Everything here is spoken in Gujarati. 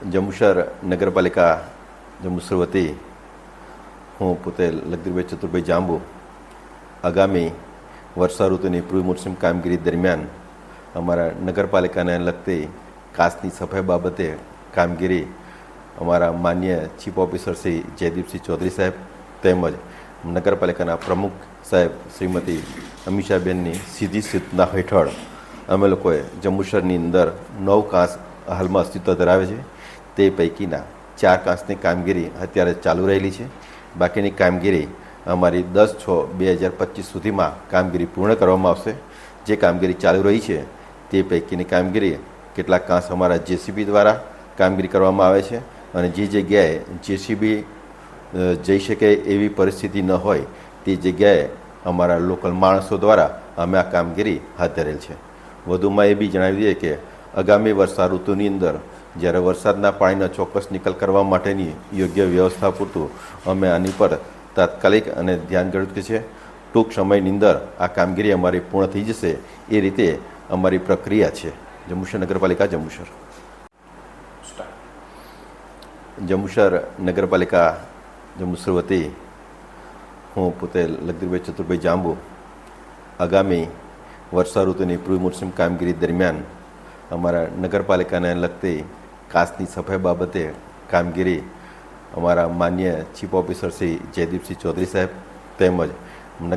જંબુસર નગરપાલિકા જંબુસર વતી હું પોતે લગદીરભાઈ ચતુરભાઈ જાંબુ. આગામી વર્ષા ઋતુની પૂર્વ મોસમ કામગીરી દરમિયાન અમારા નગરપાલિકાને લગતી કાચની સફાઈ બાબતે કામગીરી અમારા માન્ય ચીફ ઓફિસર શ્રી જયદીપસિંહ ચૌધરી સાહેબ તેમજ નગરપાલિકાના પ્રમુખ સાહેબ શ્રીમતી અમીષાબેનની સીધી સૂચના હેઠળ અમે લોકોએ જંબુસરની અંદર નવ કાંસ હાલમાં અસ્તિત્વ ધરાવે છે. તે પૈકીના ચાર કાંસની કામગીરી અત્યારે ચાલુ રહેલી છે. બાકીની કામગીરી અમારી દસ છ બે હજાર પચીસ સુધીમાં કામગીરી પૂર્ણ કરવામાં આવશે. જે કામગીરી ચાલુ રહી છે તે પૈકીની કામગીરી કેટલાક કાંસ અમારા જેસીબી દ્વારા કામગીરી કરવામાં આવે છે અને જે જગ્યાએ જેસીબી જઈ શકે એવી પરિસ્થિતિ ન હોય તે જગ્યાએ અમારા લોકલ માણસો દ્વારા અમે આ કામગીરી હાથ ધરેલ છે. વધુમાં એ બી જણાવી દઈએ કે આગામી વર્ષા ઋતુની અંદર જ્યારે વરસાદના પાણીનો ચોક્કસ નિકાલ કરવા માટેની યોગ્ય વ્યવસ્થા પૂરતું અમે આની પર તાત્કાલિક અને ધ્યાન ગણિત છે. ટૂંક સમયની અંદર આ કામગીરી અમારી પૂર્ણ થઈ જશે એ રીતે અમારી પ્રક્રિયા છે. જંબુસર નગરપાલિકા જંબુસર જંબુસર નગરપાલિકા જંબુસર વતી હું પોતે લગદીરભાઈ ચતુરભાઈ જાંબુ આગામી વર્ષા ઋતુની પ્રી મોસમ કામગીરી દરમિયાન અમારા નગરપાલિકાને લગતી કાચની સફાઈ બાબતે કામગીરી અમારા માન્ય ચીફ ઓફિસર શ્રી જયદીપસિંહ ચૌધરી સાહેબ તેમજ